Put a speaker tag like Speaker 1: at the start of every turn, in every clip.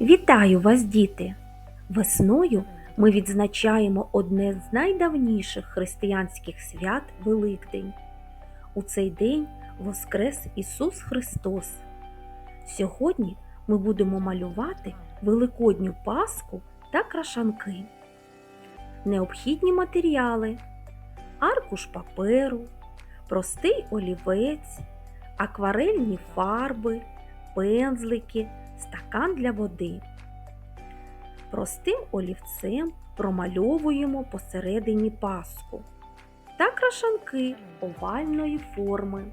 Speaker 1: Вітаю вас, діти! Весною ми відзначаємо одне з найдавніших християнських свят Великдень. У цей день воскрес Ісус Христос. Сьогодні ми будемо малювати Великодню Пасху та крашанки. Необхідні матеріали: аркуш паперу, простий олівець, акварельні фарби, пензлики, стакан для води. Простим олівцем промальовуємо посередині паску та крашанки овальної форми.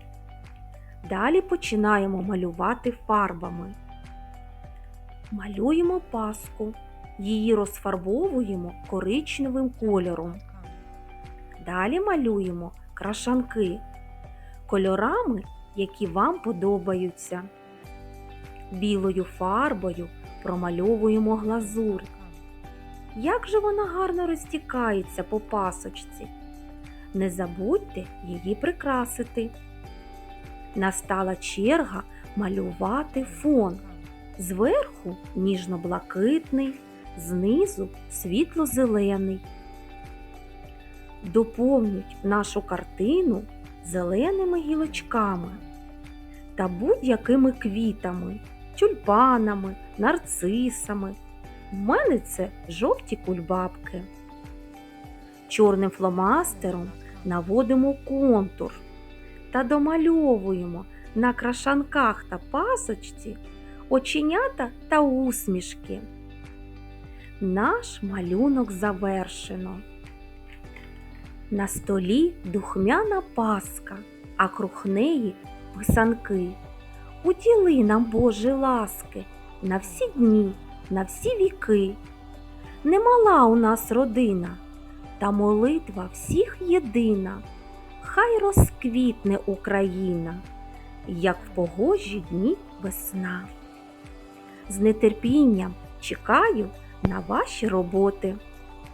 Speaker 1: Далі починаємо малювати фарбами. Малюємо паску. Її розфарбовуємо коричневим кольором. Далі малюємо крашанки кольорами, які вам подобаються. Білою фарбою промальовуємо глазурь. Як же вона гарно розтікається по пасочці. Не забудьте її прикрасити. Настала черга малювати фон. Зверху ніжно-блакитний, знизу світло-зелений. Доповніть нашу картину зеленими гілочками та будь-якими квітами, тюльпанами, нарцисами. У мене це жовті кульбабки. Чорним фломастером наводимо контур та домальовуємо на крашанках та пасочці оченята та усмішки. Наш малюнок завершено. На столі духмяна паска, а круг неї писанки. Уділи нам, Боже, ласки на всі дні, на всі віки. Немала у нас родина, та молитва всіх єдина. Хай розквітне Україна, як в погожі дні весна. З нетерпінням чекаю на ваші роботи.